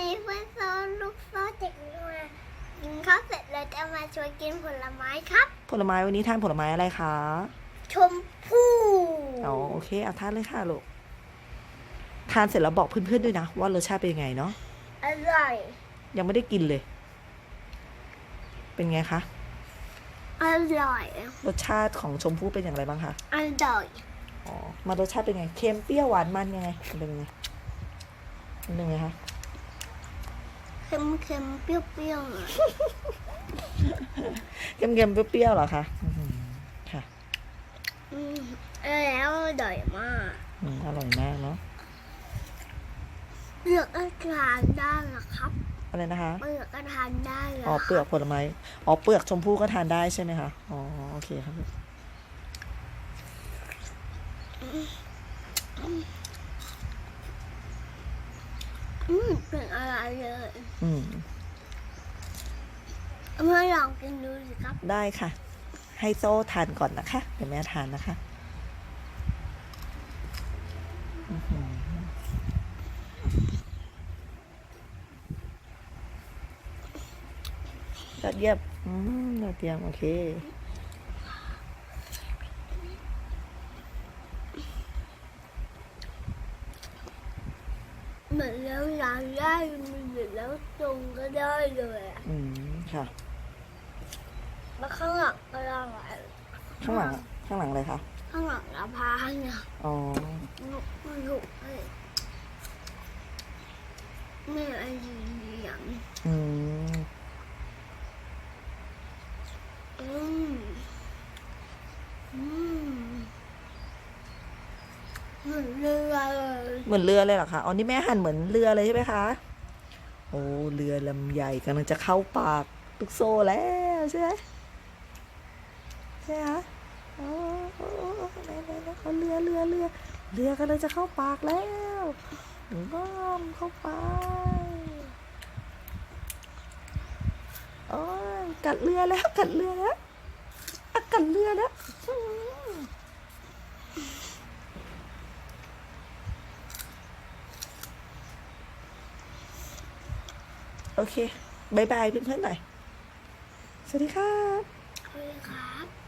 สวัสดีครับวันนี้เพื่อนโซลูกโซเด็กมากินข้าวเสร็จแล้วจะมาชวนกินผลไม้ครับ ผลไม้วันนี้ทานผลไม้อะไรคะ ชมพู่อ๋อโอเคเอาทานเลยค่ะลูก ทานเสร็จแล้วบอกเพื่อนๆด้วยนะ ว่ารสชาติเป็นยังไงเนาะ อร่อย ยังไม่ได้กินเลย เป็นไงคะ อร่อย รสชาติของชมพู่เป็นอย่างไรบ้างคะ อร่อย อ๋อ มารสชาติเป็นไง เค็มเปรี้ยวหวานมันยังไงมันเป็นยังไงมันเป็นยังไงคะเค็มเค็มๆเปรี้ยวๆหน่อยเค็มๆเปรี้ยวๆเหรอคะอื้อหือค่ะอืมเออแล้วอร่อยมากอืมอร่อยมากเนาะเปลือกก็ทานได้เหรอครับอะไรนะคะเปลือกก็ทานได้เหรอ๋ออเปลือกผลไม้อ๋อเปลือกชมพู่ก็ทานได้ใช่ไหมคะอ๋อโอเคครับ อืมเป็นอะไรเลยอืมเมื่อลองกินดูสิครับ ได้ค่ะ ให้โซ่ทานก่อนนะคะเดี๋ยวแม่ทานนะคะอื้อหือยอดเยี่ยมอืมยอดเยี่ยมโอเค เหมือนแล้วล้างได้มันเหมือนแล้วตรงก็ได้เลยอะอืมค่ะ แล้วข้างหลังก็ได้ข้างหลังข้างหลังอะไรคะข้างหลังละพาเนี่ยอ๋อนุกมันถูกเลยไม่ไอ้สีเหลืองอืมอืมอืม เหมือนเรือเลยเหมือนเรือเลยเหรอคะอ๋อนี่แม่หั่นเหมือนเรือเลยใช่ไหมคะโอ้เรือลำใหญ่กำลังจะเข้าปากลูกโซ่แล้วใช่ไหมใช่ไหมคะอ๋อไหนไหนไหนเขาเรือเรือเรือเรือกำลังจะเข้าปากแล้วง้อมเข้าไปโอ้ยกัดเรือแล้วกัดเรือแล้วกัดเรือแล้วอืม โอเคบายบายเพื่อนๆหน่อย สวัสดีครับคุยครับ